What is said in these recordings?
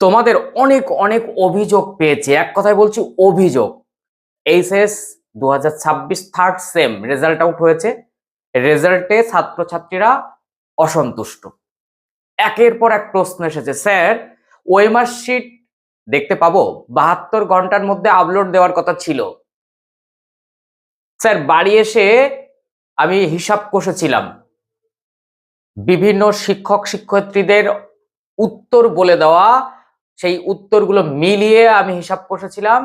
তোমাদের অনেক অনেক অভিযোগ পেয়েছে। এক কথায় বলছি অভিযোগ। এইচএস দু হাজার ছাব্বিশ থার্ড সেম রেজাল্ট আউট হয়েছে। রেজাল্টে ছাত্রছাত্রীরা অসন্তুষ্ট। একের পর এক প্রশ্ন এসেছে, স্যার ওয়েমার শিট দেখতে পাবো? বাহাত্তর ঘণ্টার মধ্যে আপলোড দেওয়ার কথা ছিল। স্যার, বাড়ি এসে আমি হিসাব কষেছিলাম। বিভিন্ন শিক্ষক, শিক্ষয়িত্রীদের উত্তর বলে দেওয়া সেই উত্তরগুলো মিলিয়ে আমি হিসাব কষেছিলাম।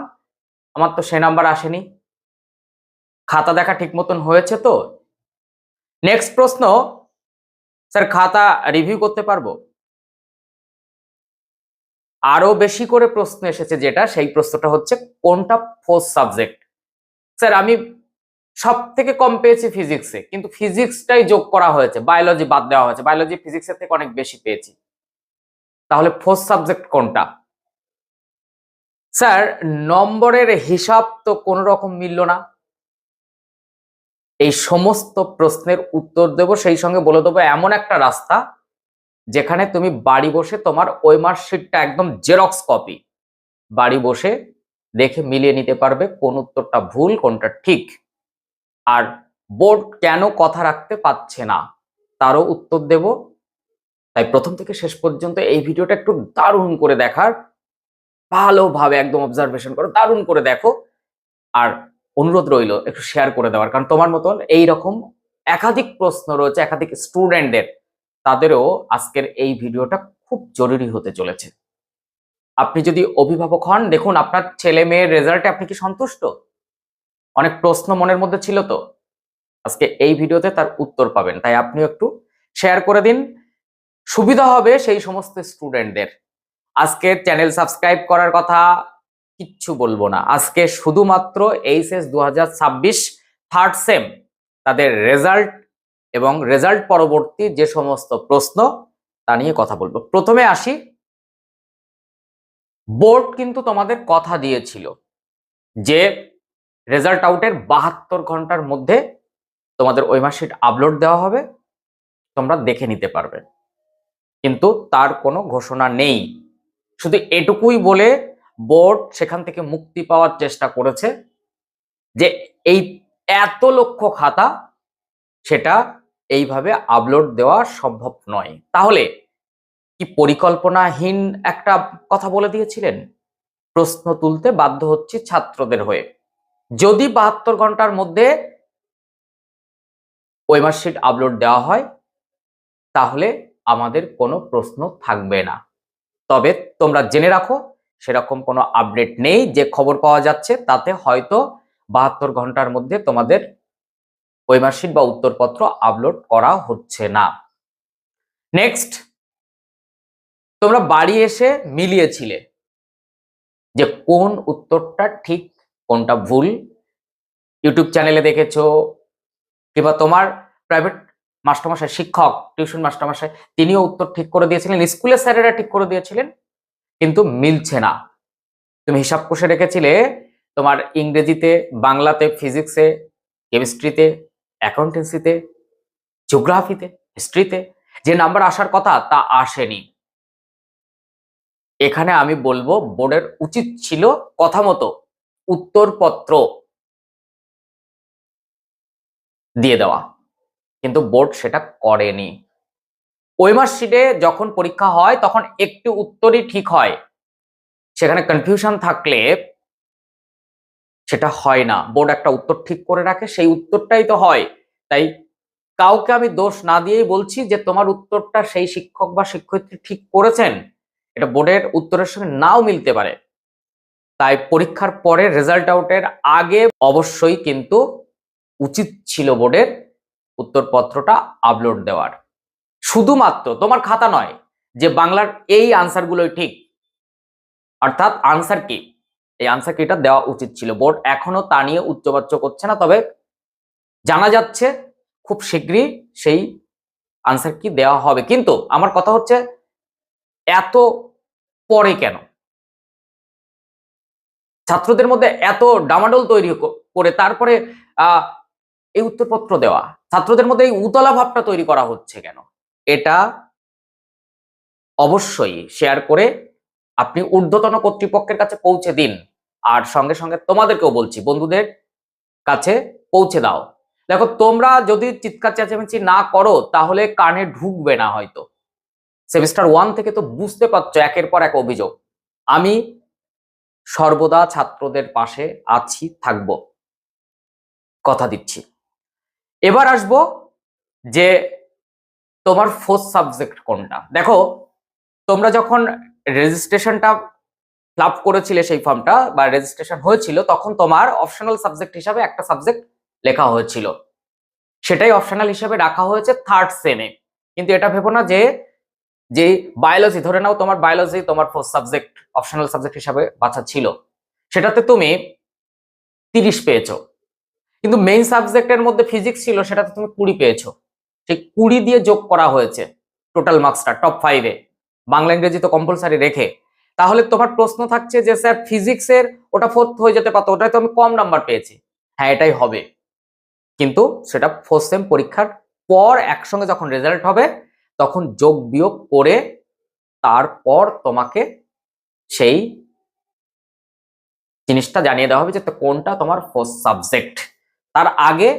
আমার তো সে নাম্বার আসেনি। খাতা দেখা ঠিক মতন হয়েছে তো? নেক্সট প্রশ্ন, স্যার খাতা রিভিউ করতে পারব? আরও বেশি করে প্রশ্ন এসেছে যেটা, সেই প্রশ্নটা হচ্ছে, কোনটা ফোর্থ সাবজেক্ট স্যার, আমি সব থেকে কম পেয়েছি ফিজিক্সে কিন্তু ফিজিক্সটাই যোগ করা হয়েছে। বায়োলজি বাদ দেওয়া হয়েছে। বায়োলজি ফিজিক্সের থেকে অনেক বেশি পেয়েছি। তাহলে ফোর্থ সাবজেক্ট কোনটা? স্যার, নম্বরের হিসাব তো কোনো রকম মিলল না। এই সমস্ত প্রশ্নের উত্তর দেব, সেই সঙ্গে বলে দেবো, এমন একটা রাস্তা যেখানে তুমি বাড়ি বসে তোমার ওই মার্কশিটটা একদম জেরক্স কপি, বাড়ি বসে দেখে মিলিয়ে নিতে পারবে কোন উত্তরটা ভুল, কোনটা ঠিক। আর বোর্ড কেন কথা রাখতে পারছে না, তারও উত্তর দেব। তাই প্রথম থেকে শেষ পর্যন্ত এই ভিডিওটা একটু দারুণ করে দেখার, ভালোভাবে একদম অবজারভেশন করো, দারুণ করে দেখো। আর অনুরোধ রইল একটু শেয়ার করে দেওয়ার, কারণ তোমার মতন এই রকম একাধিক প্রশ্ন রয়েছে, একাধিক স্টুডেন্টদের তাদেরও আজকের এই ভিডিওটা খুব জরুরি হতে চলেছে। আপনি যদি অভিভাবক হন, দেখুন আপনার ছেলে মেয়ের রেজাল্টে আপনি কি সন্তুষ্ট? অনেক প্রশ্ন মনের মধ্যে ছিল তো। আজকে এই ভিডিওতে তার উত্তর পাবেন, তাই আপনিও একটু শেয়ার করে দিন। সুবিধা হবে সেই সমস্ত স্টুডেন্টদের। আজকে চ্যানেল সাবস্ক্রাইব করার কথা কিচ্ছু বলব না। আজকে শুধুমাত্র এইচএস দু হাজার ছাব্বিশ থার্ড সেম তাদের রেজাল্ট এবং রেজাল্ট পরবর্তী যে সমস্ত প্রশ্ন তা নিয়ে কথা বলব। প্রথমে আসি। বোর্ড কিন্তু তোমাদের কথা দিয়েছিল যে রেজাল্ট আউটের বাহাত্তর ঘণ্টার মধ্যে তোমাদের ওই মার্কশিট আপলোড দেওয়া হবে। তোমরা দেখে নিতে পারবে। কিন্তু তার কোনো ঘোষণা নেই। শুধু এটুকুই বলে বোর্ড সেখান থেকে মুক্তি পাওয়ার চেষ্টা করেছে যে এই এত লক্ষ খাতা সেটা এইভাবে আপলোড দেওয়া সম্ভব নয়। তাহলে কি পরিকল্পনাহীন একটা কথা বলে দিয়েছিলেন? প্রশ্ন তুলতে বাধ্য হচ্ছে ছাত্রদের হয়ে। যদি বাহাত্তর ঘণ্টার মধ্যে ওই মার্কশিট আপলোড দেওয়া হয়, তাহলে আমাদের কোনো প্রশ্ন থাকবে না। তবে তোমরা জেনে রাখো, সেরকম কোনো আপডেট নেই, যে খবর পাওয়া যাচ্ছে, তাতে হয়তো বাহাত্তর ঘণ্টার মধ্যে তোমাদের মার্কশিট বা উত্তরপত্র আপলোড করা হচ্ছে না। নেক্সট তোমরা বাড়ি এসে মিলিয়েছিলে যে কোন উত্তরটা ঠিক, কোনটা ভুল। ইউটিউব চ্যানেলে দেখেছ, কিংবা তোমার প্রাইভেট মাস্টারমশাই, শিক্ষক, টিউশন মাস্টারমশাই, তিনিও উত্তর ঠিক করে দিয়েছিলেন স্কুলের স্যারেরা ঠিক করে দিয়েছিলেন, কিন্তু মিলছে না। তুমি হিসাব কষে রেখেছিলে, তোমার ইংরেজিতে, বাংলাতে, ফিজিক্সে, কেমিস্ট্রিতে, অ্যাকাউন্টেন্সিতে, জিওগ্রাফিতে, হিস্ট্রিতে, যে নাম্বার আসার কথা তা আসেনি। এখানে আমি বলব, বোর্ডের উচিত ছিল কথা মতো উত্তরপত্র দিয়ে দেওয়া। কিন্তু বোর্ড সেটা করেনি। ওই মার্কশিটে যখন পরীক্ষা হয়, তখন একটি উত্তরই ঠিক হয়। সেখানে কনফিউশন থাকলে সেটা হয় না। বোর্ড একটা উত্তর ঠিক করে রাখে, সেই উত্তরটাই তো হয়। তাই কাউকে আমি দোষ না দিয়েই বলছি যে, তোমার উত্তরটা সেই শিক্ষক বা শিক্ষয়িত্রী ঠিক করেছেন। এটা বোর্ডের উত্তরের সঙ্গে নাও মিলতে পারে। তাই পরীক্ষার পরে রেজাল্ট আউটের আগে অবশ্যই কিন্তু উচিত ছিল বোর্ডের উত্তরপত্রটা আপলোড দেওয়ার। শুধুমাত্র তোমার খাতা নয়, যে বাংলার এই আনসারগুলোই ঠিক। অর্থাৎ আনসার কি? এই আনসার কিটা দেওয়া উচিত ছিল। বোর্ড এখনও তা নিয়ে উচ্চবাচ্য করছে না, তবে জানা যাচ্ছে খুব শীঘ্রই সেই আনসার কি দেওয়া হবে। কিন্তু আমার কথা হচ্ছে, এত পরে কেন? ছাত্রদের মধ্যে এত ডামাডোল তৈরি করে তারপরে এই উত্তরপত্র দেওয়া। ছাত্রদের মধ্যে এই উতলা ভাবটা তৈরি করা হচ্ছে কেন? এটা অবশ্যই শেয়ার করে আপনি ঊর্ধ্বতন কর্তৃপক্ষের কাছে পৌঁছে দিন। আর সঙ্গে সঙ্গে তোমাদেরকেও বলছি, বন্ধুদের কাছে পৌঁছে দাও। দেখো, তোমরা যদি চিৎকার চেঁচামেচি না করো, তাহলে কানে ঢুকবে না হয়তো। সেমিস্টার ওয়ান থেকে তো বুঝতে পারছ একের পর এক অভিযোগ। আমি সর্বদা ছাত্রদের পাশে আছি, থাকব। কথা দিচ্ছি। এবার আসব যে তোমার ফোর্থ সাবজেক্ট কোনটা। দেখো, তোমরা যখন রেজিস্ট্রেশনটা ফিল আপ করেছিলে সেই ফর্মটা বা রেজিস্ট্রেশন হয়েছিল, তখন তোমার অপশনাল সাবজেক্ট হিসাবে একটা সাবজেক্ট লেখা হয়েছিল। সেটাই অপশনাল হিসাবে রাখা হয়েছে থার্ড সেমে কিন্তু এটা ভেবো না যে যে বায়োলজি ধরে নাও তোমার বায়োলজি তোমার ফোর্থ সাবজেক্ট অপশনাল সাবজেক্ট হিসাবে বাছা ছিল। সেটাতে তুমি তিরিশ পেয়েছ। কিন্তু মেইন সাবজেক্টের মধ্যে ফিজিক্স ছিল, সেটাতে তুমি কুড়ি পেয়েছ। সেই কুড়ি দিয়ে যোগ করা হয়েছে টোটাল মার্কসটা টপ ফাইভে বাংলা, ইংরেজি তো কম্পালসারি রেখে। তাহলে তোমার প্রশ্ন থাকছে যে, স্যার ফিজিক্সের ওটা ফোর্থ হয়ে যেতে পারতো, ওটাই তো আমি কম নাম্বার পেয়েছি। হ্যাঁ এটাই হবে। কিন্তু সেটা ফোর্থ সেম পরীক্ষার পর একসঙ্গে যখন রেজাল্ট হবে, তখন যোগ বিয়োগ করে তারপর তোমাকে সেই জিনিসটা জানিয়ে দেওয়া হবে যে কোনটা তোমার ফোর্থ সাবজেক্ট তার আগে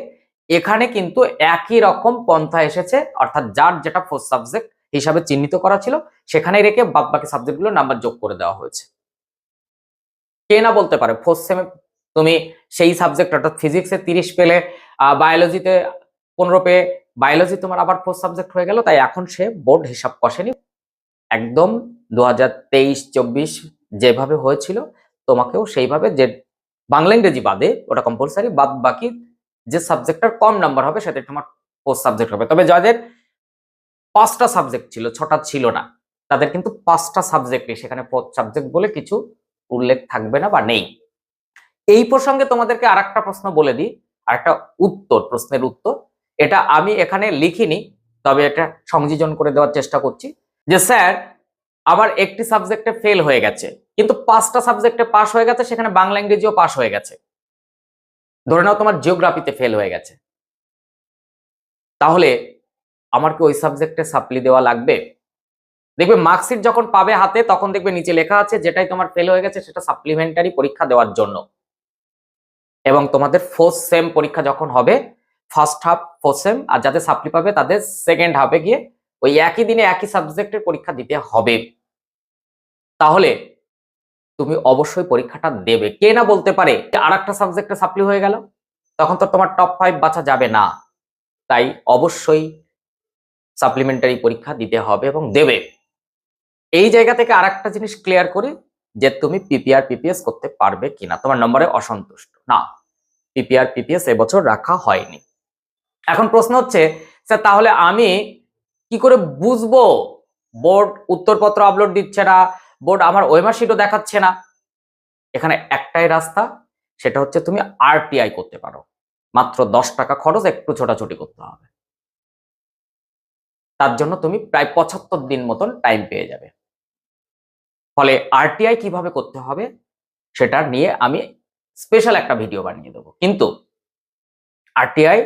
এখানে কিন্তু একই রকম পন্থা এসেছে, অর্থাৎ যার যেটা ফোর্থ সাবজেক্ট হিসাবে চিহ্নিত করা ছিল সেখানে রেখে বাদ বাকি সাবজেক্টগুলো নাম্বার যোগ করে দেওয়া হয়েছে। কে না বলতে পারে ফোর্থ সেমে তুমি সেই সাবজেক্ট অর্থাৎ ফিজিক্সে তিরিশ পেলে বায়োলজিতে পনেরো পেয়ে বায়োলজি তোমার আবার ফোর্থ সাবজেক্ট হয়ে গেল, তাই এখন সে বোর্ড হিসাব কষেনি। একদম দু হাজার যেভাবে হয়েছিল, তোমাকেও সেইভাবে যে বাংলা, ইংরেজি বাদে ওটা কম্পালসারি বাদ বাকি যে সাবজেক্টটার কম নাম্বার হবে সেটা তোমার ফোর্থ সাবজেক্ট হবে। তবে যাদের পাঁচটা সাবজেক্ট ছিল, ছটা ছিল না, তাদের কিন্তু পাঁচটা সাবজেক্টে সেখানে সাবজেক্ট বলে কিছু উল্লেখ থাকবে না বা নেই। এই প্রসঙ্গে তোমাদেরকে আর প্রশ্ন বলে দিই আর একটা উত্তর, প্রশ্নের উত্তর। এটা আমি এখানে লিখিনি, তবে এটা সংযোজন করে দেওয়ার চেষ্টা করছি যে, স্যার আমার একটি সাবজেক্টে ফেল হয়ে গেছে। কিন্তু পাঁচটা সাবজেক্টে পাস হয়ে গেছে, সেখানে বাংলা, ইংরেজিও পাস হয়ে গেছে। ধরে নাও তোমার জিওগ্রাফিতে ফেল হয়ে গেছে। তাহলে আমার কি ওই সাবজেক্টে সাপ্লি দেওয়া লাগবে? দেখবে মার্কশিট যখন পাবে হাতে, তখন দেখবে নিচে লেখা আছে, যেটাই তোমার ফেল হয়ে গেছে, সেটা সাপ্লিমেন্টারি পরীক্ষা দেওয়ার জন্য। এবং তোমাদের ফোর্থ সেম পরীক্ষা যখন হবে ফার্স্ট হাফ ফোর্থ সেম আর যাদের সাপ্লি পাবে, তাদের সেকেন্ড হাফে গিয়ে ওই একই দিনে একই সাবজেক্টের পরীক্ষা দিতে হবে। তাহলে তুমি অবশ্যই পরীক্ষাটা দেবে। কে না বলতে পারে আর একটা সাবজেক্টে সাপ্লি হয়ে গেল, তখন তো তোমার টপ ফাইভ বাঁচা যাবে না। তাই অবশ্যই সাপ্লিমেন্টারি পরীক্ষা দিতে হবে এবং দেবে। এই জায়গা থেকে আর একটা জিনিস ক্লিয়ার করি, যে তুমি পিপিআর পিপিএস করতে পারবে কিনা। তোমার নম্বরে অসন্তুষ্ট। না পিপিআর পিপিএস এবছর রাখা হয়নি। এখন প্রশ্ন হচ্ছে, স্যার, তাহলে আমি কি করে বুঝব? বোর্ড উত্তরপত্র আপলোড দিচ্ছে না বোর্ড আমার ওয়েমার শিটও দেখাচ্ছে না। এখানে একটাই রাস্তা, সেটা হচ্ছে তুমি আরটিআই করতে পারো। মাত্র দশ টাকা খরচ একটু ছোটাছুটি করতে হবে। তার জন্য তুমি প্রায় পঁচাত্তর দিন মতন টাইম পেয়ে যাবে। ফলে আরটিআই কীভাবে করতে হবে, সেটা নিয়ে আমি স্পেশাল একটা ভিডিও বানিয়ে দেবো। কিন্তু আরটিআই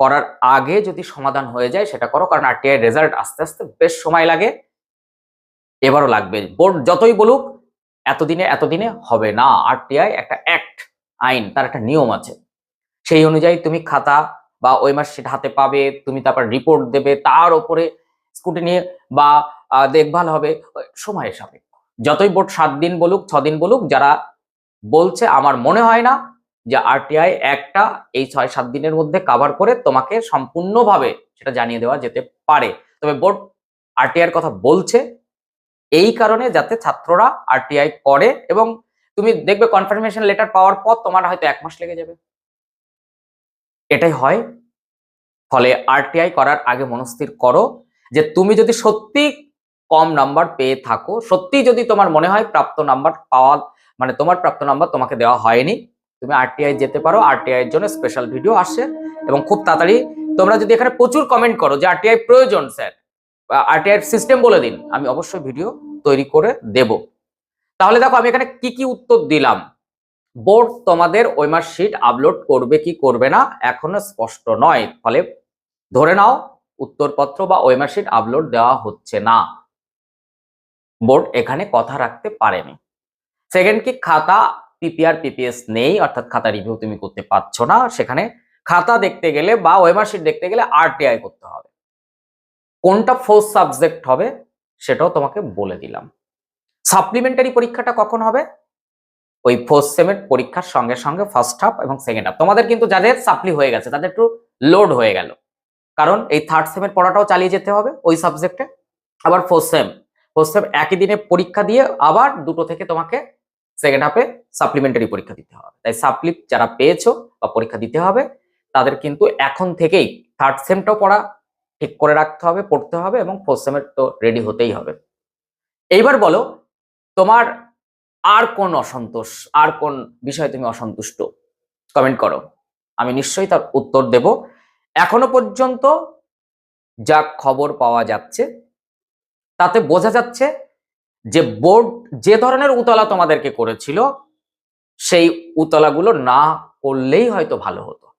করার আগে যদি সমাধান হয়ে যায়, সেটা করো। কারণ আরটিআই রেজাল্ট আস্তে আস্তে বেশ সময় লাগে। এবারও লাগবে। বোর্ড যতই বলুক, এতদিনে এতদিনে হবে না। আরটিআই একটা অ্যাক্ট আইন, তার একটা নিয়ম আছে। সেই অনুযায়ী তুমি খাতা বা ওই মাস সেটা হাতে পাবে, তুমি তারপর রিপোর্ট দেবে, তার ওপরে স্কুটি নিয়ে বা দেখভাল হবে সময় সাপেক্ষ। যতই বোর্ড সাত দিন বলুক, ছ দিন বলুক, যারা বলছে, আমার মনে হয় না যে আরটিআই একটা এই ছয় সাত দিনের মধ্যে কাভার করে তোমাকে সম্পূর্ণভাবে সেটা জানিয়ে দেওয়া যেতে পারে। তবে বোর্ড আরটিআই কথা বলছে এই কারণে যাতে ছাত্ররা আরটিআই করে এবং তুমি দেখবে কনফার্মেশন লেটার পাওয়ার পর তোমার হয়তো এক মাস লেগে যাবে। এটাই হয়। ফলে আরটিআই করার আগে মনস্থির করো যে তুমি যদি সত্যি কম নাম্বার পেয়ে থাকো, সত্যি যদি তোমার মনে হয় প্রাপ্ত নাম্বার পাওয়া মানে তোমার প্রাপ্ত নাম্বার তোমাকে দেওয়া হয়নি, তুমি আরটিআই যেতে পারো। আরটিআই এর জন্য স্পেশাল ভিডিও আসে এবং খুব তাড়াতাড়ি তোমরা যদি এখানে প্রচুর কমেন্ট করো যে আরটিআই প্রয়োজন, স্যার। আরটিআই সিস্টেম বলে দিন। আমি অবশ্যই ভিডিও তৈরি করে দেব। তাহলে দেখো, আমি এখানে কি কি উত্তর দিলাম? বোর্ড তোমাদের ওই ওয়েমার শিট আপলোড করবে কি করবে না এখনও স্পষ্ট নয়। ফলে ধরে নাও, উত্তরপত্র বা ওই ওয়েমার শিট আপলোড দেওয়া হচ্ছে না। বোর্ড এখানে কথা রাখতে পারেনি। সেকেন্ড কি, খাতা পিপিআর পিপিএস নেই, অর্থাৎ খাতা রিভিউ তুমি করতে পারছ না। সেখানে খাতা দেখতে গেলে বা ওয়েমার শিট দেখতে গেলে আরটিআই করতে হবে। কোনটা ফোর্থ সাবজেক্ট হবে সেটাও তোমাকে বলে দিলাম। সাপ্লিমেন্টারি পরীক্ষাটা কখন হবে? ওই ফোর্থ সেমের পরীক্ষার সঙ্গে সঙ্গে ফার্স্ট হাফ এবং সেকেন্ড হাফ তোমাদের কিন্তু যাদের সাপ্লি হয়ে গেছে, তাদের একটু লোড হয়ে গেল। কারণ এই থার্ড সেমের পড়াটাও চালিয়ে যেতে হবে ওই সাবজেক্টে আবার ফোর্থ সেম ফোর্থ সেম একই দিনে পরীক্ষা দিয়ে আবার দুটো থেকে তোমাকে সেকেন্ড হাফে সাপ্লিমেন্টারি পরীক্ষা দিতে হবে। তাই সাপ্লি যারা পেয়েছ বা পরীক্ষা দিতে হবে, তাদের কিন্তু এখন থেকেই থার্ড সেমটাও পড়া ঠিক করে রাখতে হবে, পড়তে হবে এবং ফোর্থ সেমের তো রেডি হতেই হবে। এইবার বলো, তোমার আর কোন অসন্তোষ, আর কোন বিষয়ে তুমি অসন্তুষ্ট? কমেন্ট করো। আমি নিশ্চয়ই তার উত্তর দেব। এখনও পর্যন্ত যা খবর পাওয়া যাচ্ছে, তাতে বোঝা যাচ্ছে যে বোর্ড যে ধরনের উতলা তোমাদেরকে করেছিল, সেই উতলাগুলো না করলেই হয়তো ভালো হতো।